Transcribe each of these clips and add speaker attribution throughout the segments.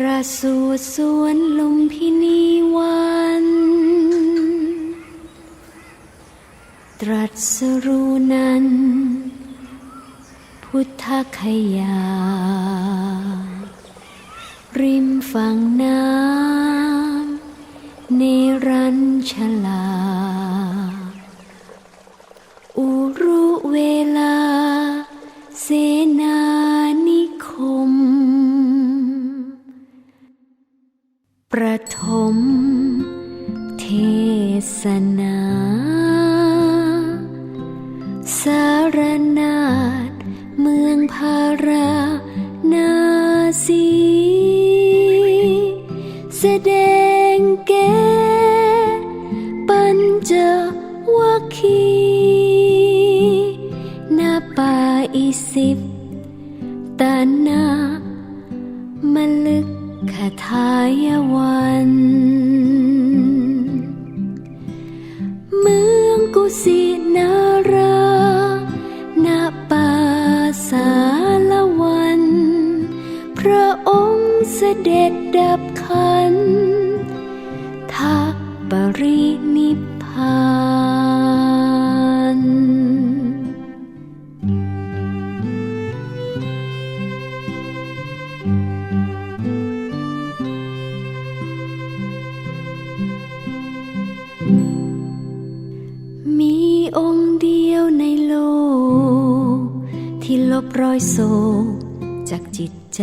Speaker 1: ประสูติสวนลุมพินีวัน ตรัสรู้นั้น พุทธคยา ริมฝั่งน้ำเนรัญชลา ประถมเทศนา สารนาฏเมืองพารานาสีแสดงแก่ปัญจวัคคีนาป่าอิสิบ สินาราณป่าสารวัน พระองค์เสด็จดับขันทัปรินิพ บรอยโศกจากจิตใจ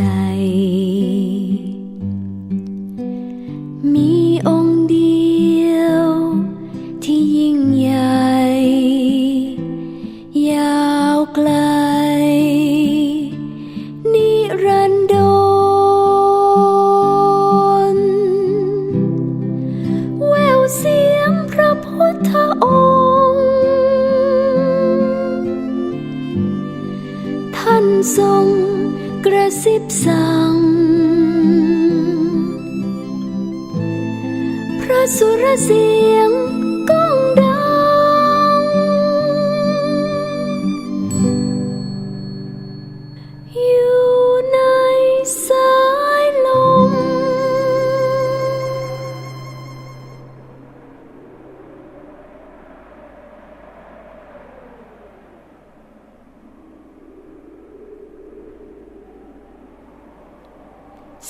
Speaker 1: ทรงกระซิบสั่ง พระสุรเสียง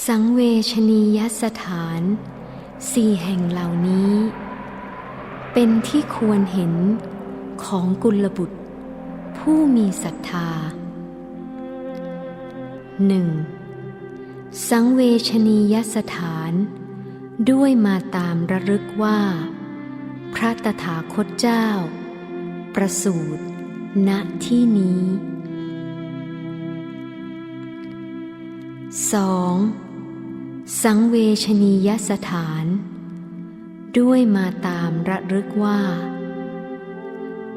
Speaker 1: สังเวชนียสถานสี่แห่งเหล่านี้ เป็นที่ควรเห็นของกุลบุตร ผู้มีศรัทธาหนึ่งสังเวชนียสถาน ด้วยมาตามระลึกว่า พระตถาคตเจ้า ประสูติณที่นี้ 2. สังเวชนียสถาน ด้วยมาตามระลึกว่า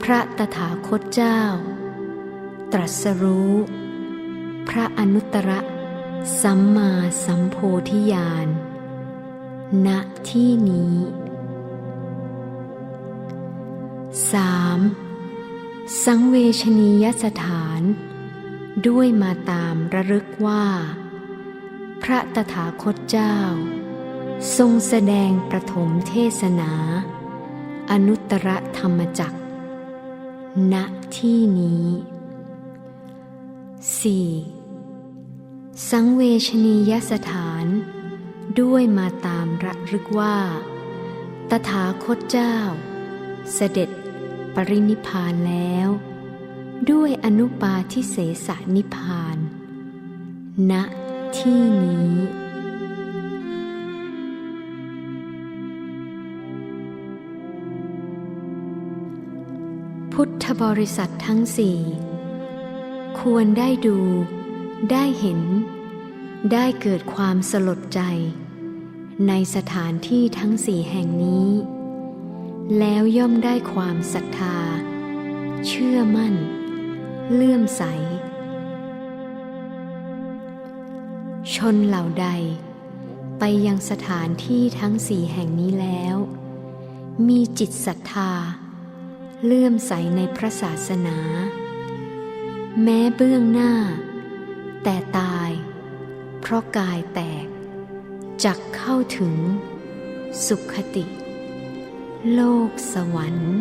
Speaker 1: พระตถาคตเจ้า ตรัสรู้ พระอนุตตรสัมมาสัมโพธิญาณณที่นี้ 3. สังเวชนียสถาน ด้วยมาตามระลึกว่า พระตถาคตเจ้า ทรงแสดงประถมเทศนา อนุตตรธรรมจักณที่นี้ 4. สังเวชนียสถาน ด้วยมาตามระลึกว่า ตถาคตเจ้า เสด็จปรินิพานแล้ว ด้วยอนุปาทิเสสนิพพานณ ที่นี้ พุทธบริษัททั้งสี่ควรได้ดู ได้เห็น ได้เกิดความสลดใจ ในสถานที่ทั้งสี่แห่งนี้ แล้วย่อมได้ความศรัทธา เชื่อมั่น เลื่อมใส ชนเหล่าใด ไปยังสถานที่ทั้งสี่แห่งนี้แล้ว มีจิตศรัทธา เลื่อมใสในพระศาสนา แม้เบื้องหน้า แต่ตาย เพราะกายแตก จักเข้าถึง สุขติ โลกสวรรค์